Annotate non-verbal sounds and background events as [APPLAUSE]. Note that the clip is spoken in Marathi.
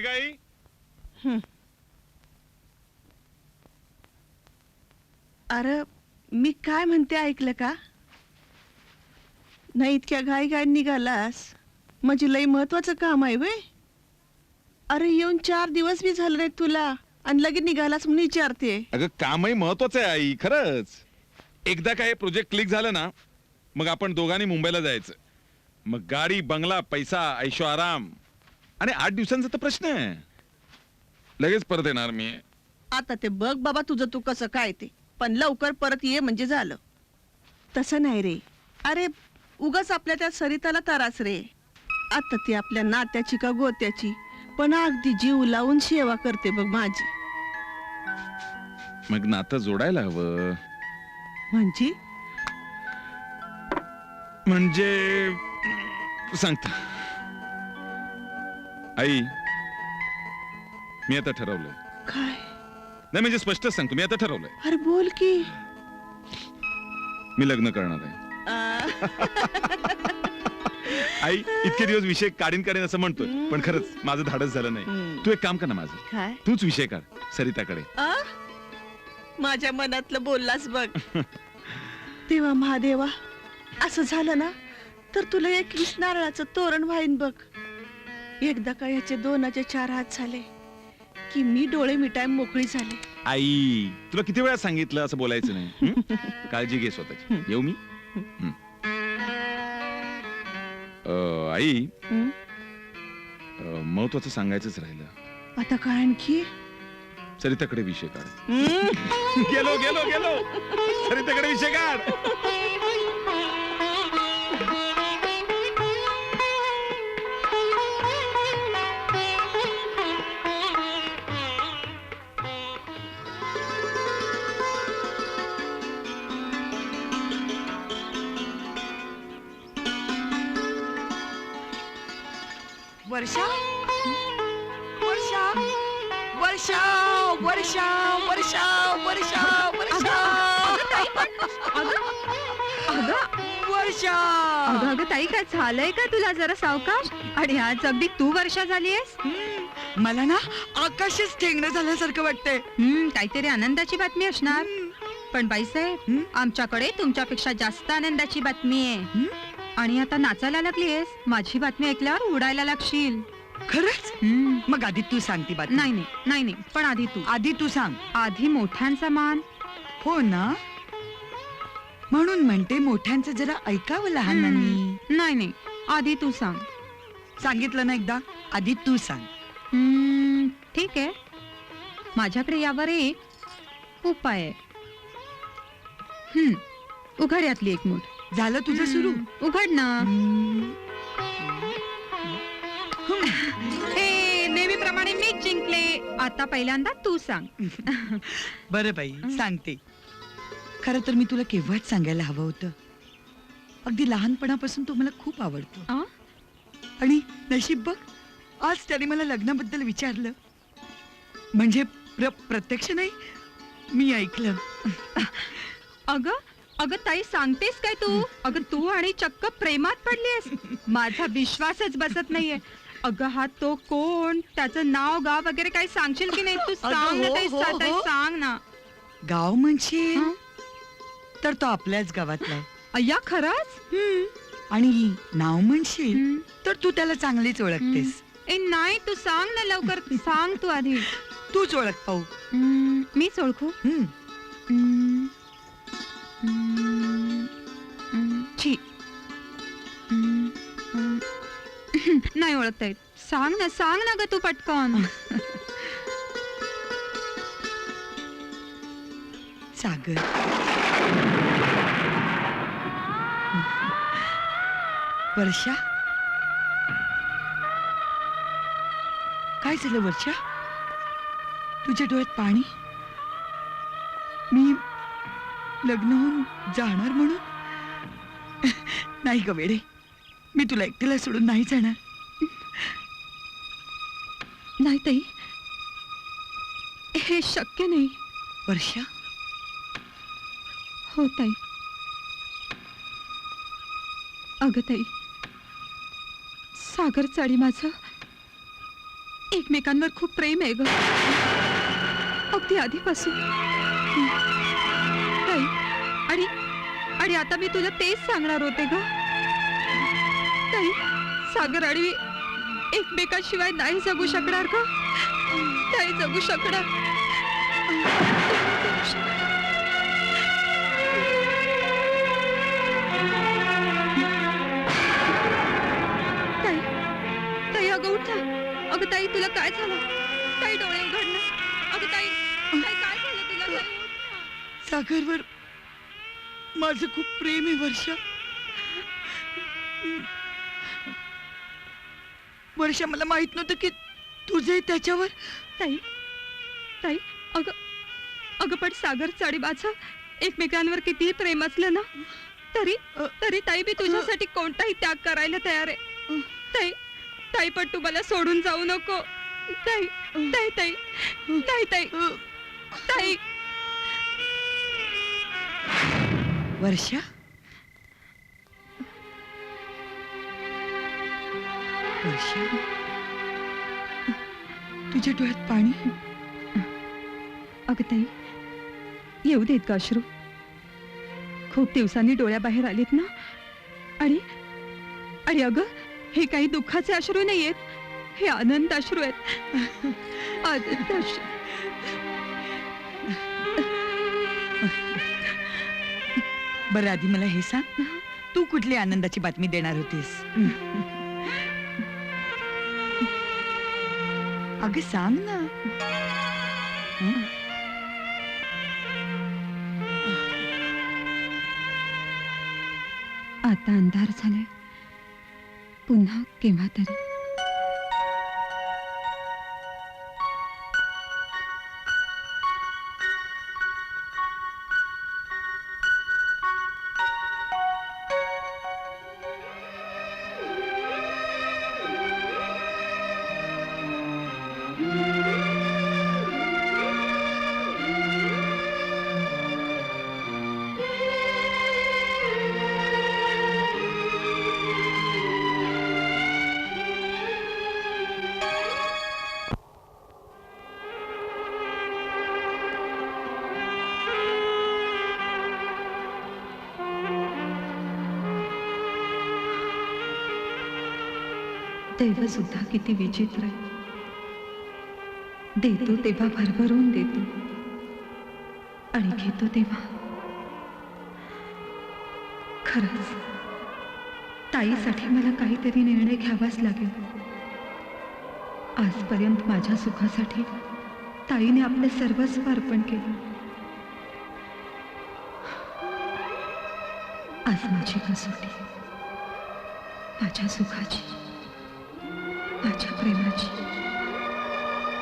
सागर काय गाई अरे मी काय म्हणते ऐकलं का? नाही इतक्या घाई घाई निघालास. म्हणजे लई महत्वाचं काम आहे वे अरे येऊन चार दिवस बी झाले नाहीत तुला. आणि लगेच निघालास म्हणून विचारते. अगं कामही महत्वाचं आहे आई खरंच. एकदा काय प्रोजेक्ट क्लिक झालं ना मग आपण दोघांनी मुंबईला जायचं. मग गाडी बंगला पैसा ऐशो आराम. आणि आठ दिवसांचा तर प्रश्न आहे. लगेच परत येणार मी. आता ते बघ बाबा तुझं तू कसं काय ते. पण लवकर परत ये म्हणजे झालं. तसं नाही रे. अरे उगाच आपल्या त्या सरिताला तारास रे. आता ती आपल्या नात्याची का गोत्याची पण अगदी जीव लावून सेवा करते बघ माझी. मग नातं जोडायला हवं. म्हणजे? म्हणजे सांगता. आई मी आता ठरवलंय. काय? नाही म्हणजे स्पष्टच सांगतो मी आता ठरवलंय. अरे बोल की. मी लग्न करणार आहे. [LAUGHS] आई इतके दिवस विषय काढीन काढीन असं म्हणतोय पण खरंच माझं धाडस झालं नाही. हम्म. तू एक काम कर ना माझं. काय? तूच विषय काढ सरिताकडे. आ? माझ्या मनातलं बोललास बघ. तेव्हा महादेवा असं झालं ना तर तुला एकवीस नारळाचं तोरण व्हाईन बघ. एकदा का याचे दोनाचे चार हात झाले की मी डोळे मिटाय मोकळी झाले. आई तुला किती वेळा सांगितलं असं बोलायचं नाही? हं? काळजी घे स्वतःची. येऊ मी? हं. अं, आई हं? अं, महत्वाचं सांगायचंच राहिलं. आता काय आणखी? सरिताकडे विषय काढ? [LAUGHS] गेलो गेलो गेलो. सरिताकडे विषय काढ. वर्षा? वर्षा? वर्षा वर्षा वर्षा वर्षा वर्षा. वर्षा. अगं अगं ताई काय झालंय का तुला जरा सावकाश आणि आज अगदी तू वर्षा झालीयस हम्म, मला ना आकाशच ठेंगणं झाल्यासारखं वाटतंय. हम्म काहीतरी आनंदाची बातमी असणार. पण बाईसाहेब हं? आमच्याकडे तुमच्यापेक्षा जास्त आनंदाची बातमी आहे. हं? आणि आता नाचायला लागलीयस? माझी बातमी ऐकल्यावर उडायला लागशील. खरंच? हं. मग आधी तू सांग ती बातमी. नाही नाही नाही नाही. पण आधी तू. आधी तू सांग. आधी मोठ्यांचा मान. हो ना? म्हणून म्हणते मोठ्यांचं जरा ऐकावं लहानांनी नाही नाही. आधी तू सांग. सांगितलं ना एकदा? आधी तू सांग. हं, ठीक आहे. माझ्याकडे यावर एक उपाय आहे. हं, उघड यातली एक मूठ. झालं तुझं सुरू? उघड ना. हे. नेहमीप्रमाणे मीच जिंकले. आता पहिल्यांदा तू सांग. [LAUGHS] बरं बाई सांगते. खरं तर मी तुला केव्हाच सांगायला हवं होतं. अगदी लहानपणापासून तो मला खूप आवडतो. आ? आणि नशीब बघ आज त्याने मला लग्नाबद्दल विचारलं. म्हणजे प्र प्रत्यक्ष नाही मी ऐकलं. अगं अगं ताई सांगतेस काय तू? अगं तू आणि चक्क प्रेमात पडलीस माझा विश्वासच बसत नाहीये. अगं हा तो कोण? त्याचं नाव गाव वगैरे काही सांगशील की नाही? तू सांग ना हो, ताई, हो, सा- ताई, हो. सांग ना. गाव म्हणजे हं? तर तो आपल्याच गावातला आहे. अय्या खरंच? हं, आणि नाव म्हणशील. तर तू त्याला चांगलीच ओळखतेस. ए नाही तू सांग ना लवकर. सांग तू आधी. तूच ओळख पाहू. मीच ओळखू? हं. हं, नाही ओळखता येत. सांग ना सांग ना ग तू पटकन. सागर. वर्षा? काय झालं वर्षा? तुझ्या डोळ्यात पाणी? मी लग्न होऊन जाणार म्हणून? नाही ग वेडे. मी तुला एकटीला सोडून नाही जाणार. नाही ताई. हे शक्य नाही. वर्षा? हो ताई. अगं ताई. सागर चाडी माझं एकमेकांवर खूप प्रेम आहे ग. अगदी आधीपासून. ताई आणि आणि आता मी तुला तेच सांगणार होते ग. ताई सागर आणि एकमेकांशिवाय नाही जगू शकणार का? नाही जगू शकणार. ताई ताई अगं उठ. अगं ताई तुला काय झालं? ताई डोळे उघड अगं ताई ताई काय झालं तुला? ताई, सागरवर माझं खूप प्रेम आहे वर्षा. वर्षा मला माहीत नव्हतं की तुझे त्याच्यावर. ताई ताई अगं अगं पण सागर माझं एकमेकांवर कितीही प्रेम असलं ना तरी तरी ताई मी तुझ्यासाठी कोणताही त्याग करायला तयार आहे. ताई ताई पण तू मला सोडून जाऊ नको. ताई ताई ताई ताई ताई ताई. वर्षा? तुझ्या डोळ्यात पाणी अगं ताई येऊ देत का अश्रू? खूप दिवसांनी डोळ्याबाहेर आलेत ना? आणि अरे अगं हे काही दुःखाचे अश्रू नाही आहेत. हे आनंद अश्रू आहेत. आनंद अश्रू. बरं आधी मला हे सांग. तू कुठली आनंदाची बातमी देणार होतीस? अगं सांग ना. हं? आता अंधार झालाय. पुन्हा केव्हा तरी. तेव्हा सुद्धा किती विचित्र आहे. देतो तेव्हा भरभरून देतो. आणि घेतो तेव्हा. खरंच ताईसाठी मला काहीतरी निर्णय घ्यावाच लागेल. आजपर्यंत माझ्या सुखासाठी ताईने आपले सर्वस्व अर्पण केलं. आज माझी कसोटी. माझ्या सुखाची. माझ्या प्रेमाची